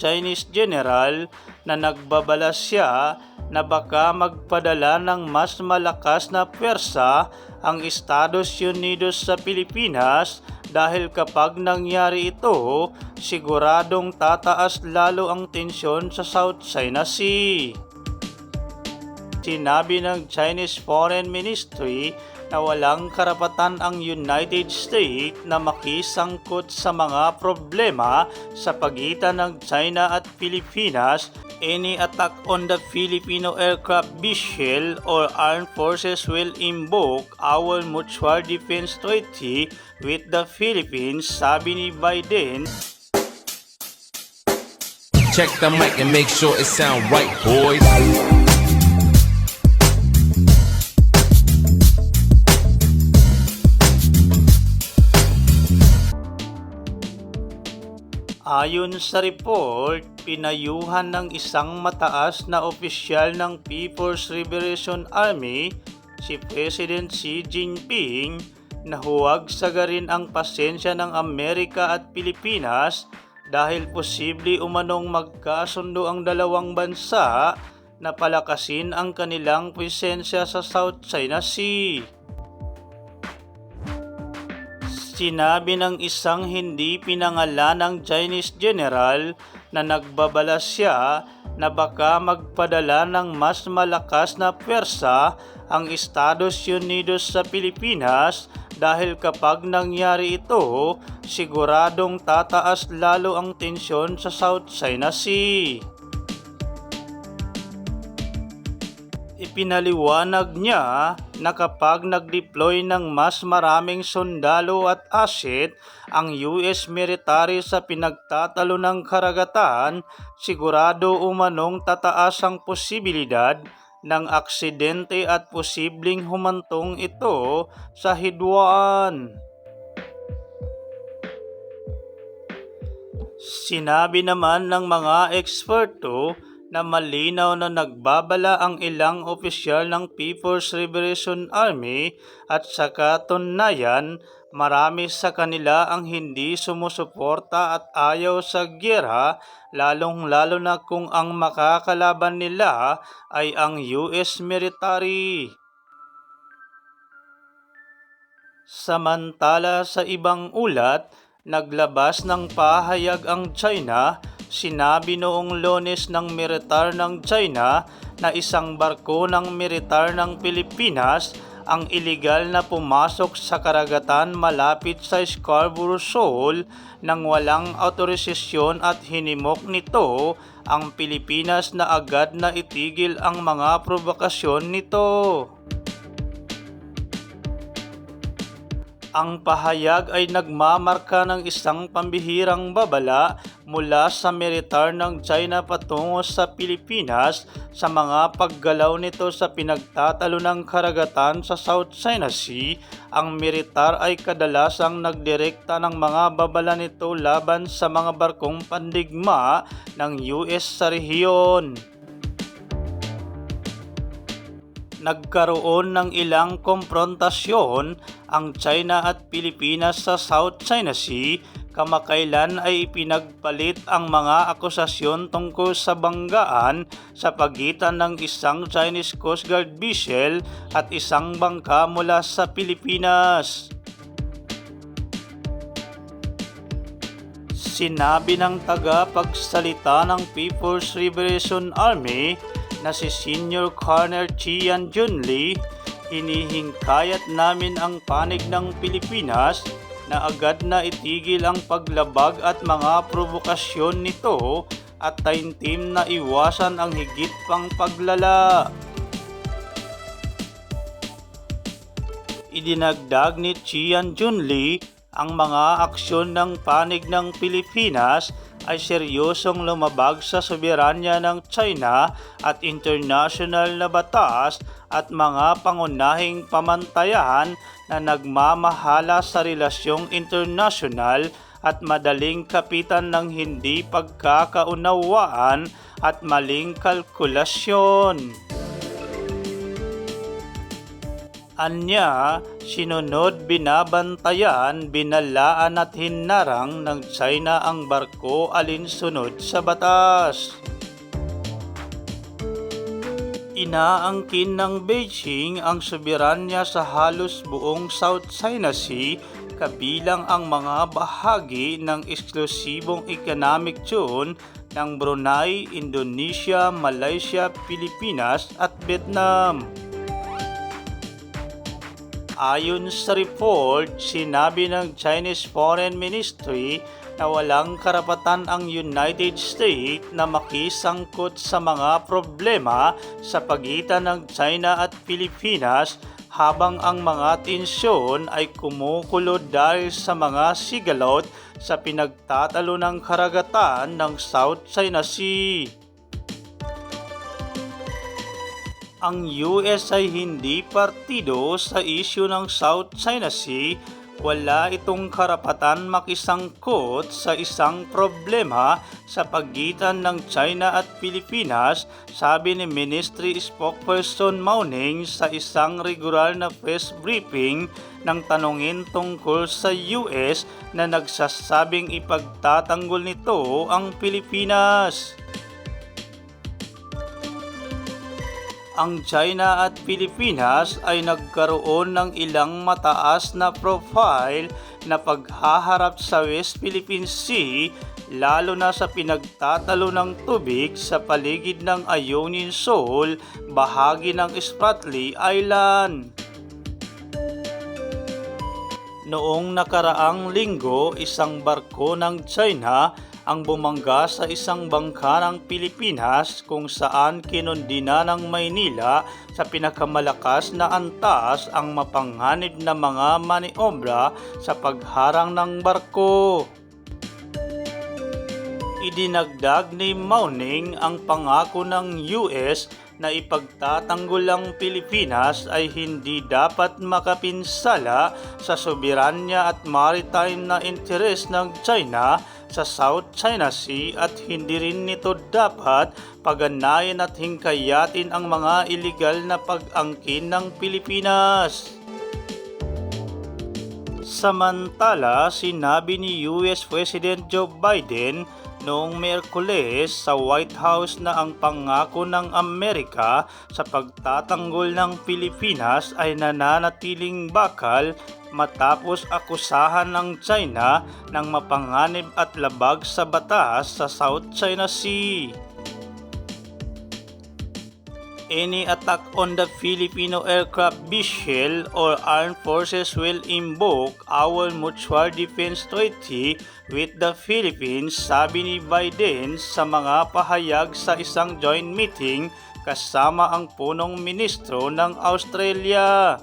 Chinese general na nagbabala siya na baka magpadala ng mas malakas na pwersa ang Estados Unidos sa Pilipinas dahil kapag nangyari ito, siguradong tataas lalo ang tensyon sa South China Sea. Sinabi ng Chinese Foreign Ministry na walang karapatan ang United States na makisangkot sa mga problema sa pagitan ng China at Pilipinas. Any attack on the Filipino aircraft vessel or armed forces will invoke our mutual defense treaty with the Philippines, sabi ni Biden. Check the mic and make sure it sound right, boys. Ayon sa report, pinayuhan ng isang mataas na opisyal ng People's Liberation Army si President Xi Jinping na huwag sagarin ang pasensya ng Amerika at Pilipinas dahil posible umanong magkasundo ang dalawang bansa na palakasin ang kanilang presensya sa South China Sea. Sinabi ng isang hindi pinangalanang Chinese general na nagbabala siya na baka magpadala ng mas malakas na pwersa ang Estados Unidos sa Pilipinas dahil kapag nangyari ito, siguradong tataas lalo ang tensyon sa South China Sea. Ipinaliwanag niya na kapag nag-deploy ng mas maraming sundalo at asset ang US military sa pinagtatalo ng karagatan, sigurado umanong tataas ang posibilidad ng aksidente at posibleng humantong ito sa hidwaan. Sinabi naman ng mga eksperto na malinaw na nagbabala ang ilang opisyal ng People's Liberation Army at sa katunayan marami sa kanila ang hindi sumusuporta at ayaw sa gyera lalong lalo na kung ang makakalaban nila ay ang US military. Samantala sa ibang ulat, naglabas ng pahayag ang China Sinabi noong lones ng militar ng China na isang barko ng militar ng Pilipinas ang iligal na pumasok sa karagatan malapit sa Scarborough Shoal nang walang autorisasyon at hinimok nito ang Pilipinas na agad na itigil ang mga provokasyon nito. Ang pahayag ay nagmamarka ng isang pambihirang babala mula sa militar ng China patungo sa Pilipinas sa mga paggalaw nito sa pinagtatalo ng karagatan sa South China Sea. Ang militar ay kadalasang nagdirekta ng mga babala nito laban sa mga barkong pandigma ng US sa rehiyon. Nagkaroon ng ilang komprontasyon ang China at Pilipinas sa South China Sea kamakailan ay pinagpalit ang mga akusasyon tungkol sa banggaan sa pagitan ng isang Chinese Coast Guard vessel at isang bangka mula sa Pilipinas. Sinabi ng taga-pagsalita ng People's Liberation Army na si Senior Colonel Chian Junli, inihingkayat namin ang panig ng Pilipinas na agad na itigil ang paglabag at mga provokasyon nito at taintim na iwasan ang higit pang paglala. Idinagdag ni Chian Junli ang mga aksyon ng panig ng Pilipinas ay seryosong lumabag sa soberanya ng China at international na batas at mga pangunahing pamantayan na nagmamahala sa relasyong internasyonal at madaling kapitan ng hindi pagkakaunawaan at maling kalkulasyon. Anya, sinunod binabantayan, binalaan at hinarang ng China ang barko alinsunod sa batas. Inaangkin ng Beijing ang soberanya sa halos buong South China Sea kabilang ang mga bahagi ng eksklusibong economic zone ng Brunei, Indonesia, Malaysia, Pilipinas at Vietnam. Ayon sa report, sinabi ng Chinese Foreign Ministry na walang karapatan ang United States na makisangkot sa mga problema sa pagitan ng China at Pilipinas habang ang mga tensyon ay kumukulo dahil sa mga sigalot sa pinagtatalo ng karagatan ng South China Sea. Ang US ay hindi partido sa isyu ng South China Sea, wala itong karapatan makisangkot sa isang problema sa pagitan ng China at Pilipinas, sabi ni Ministry Spokesperson Mauning sa isang regular na press briefing ng tanungin tungkol sa US na nagsasabing ipagtatanggol nito ang Pilipinas. Ang China at Pilipinas ay nagkaroon ng ilang mataas na profile na paghaharap sa West Philippine Sea lalo na sa pinagtatalo ng tubig sa paligid ng Ionian Shoal, bahagi ng Spratly Island. Noong nakaraang linggo, isang barko ng China ang bumangga sa isang bangka ng Pilipinas kung saan kinundina ng Maynila sa pinakamalakas na antas ang mapanghanib na mga maniobra sa pagharang ng barko. Idinagdag ni Mauning ang pangako ng US na ipagtatanggol ang Pilipinas ay hindi dapat makapinsala sa soberanya at maritime na interes ng China sa South China Sea at hindi rin nito dapat paganayin at hingkayatin ang mga iligal na pag-angkin ng Pilipinas. Samantala, sinabi ni US President Joe Biden noong Merkules sa White House na ang pangako ng Amerika sa pagtatanggol ng Pilipinas ay nananatiling bakal matapos akusahan ng China ng mapanganib at labag sa batas sa South China Sea. Any attack on the Filipino aircraft vessel or armed forces will invoke our mutual defense treaty with the Philippines, sabi ni Biden sa mga pahayag sa isang joint meeting kasama ang punong ministro ng Australia.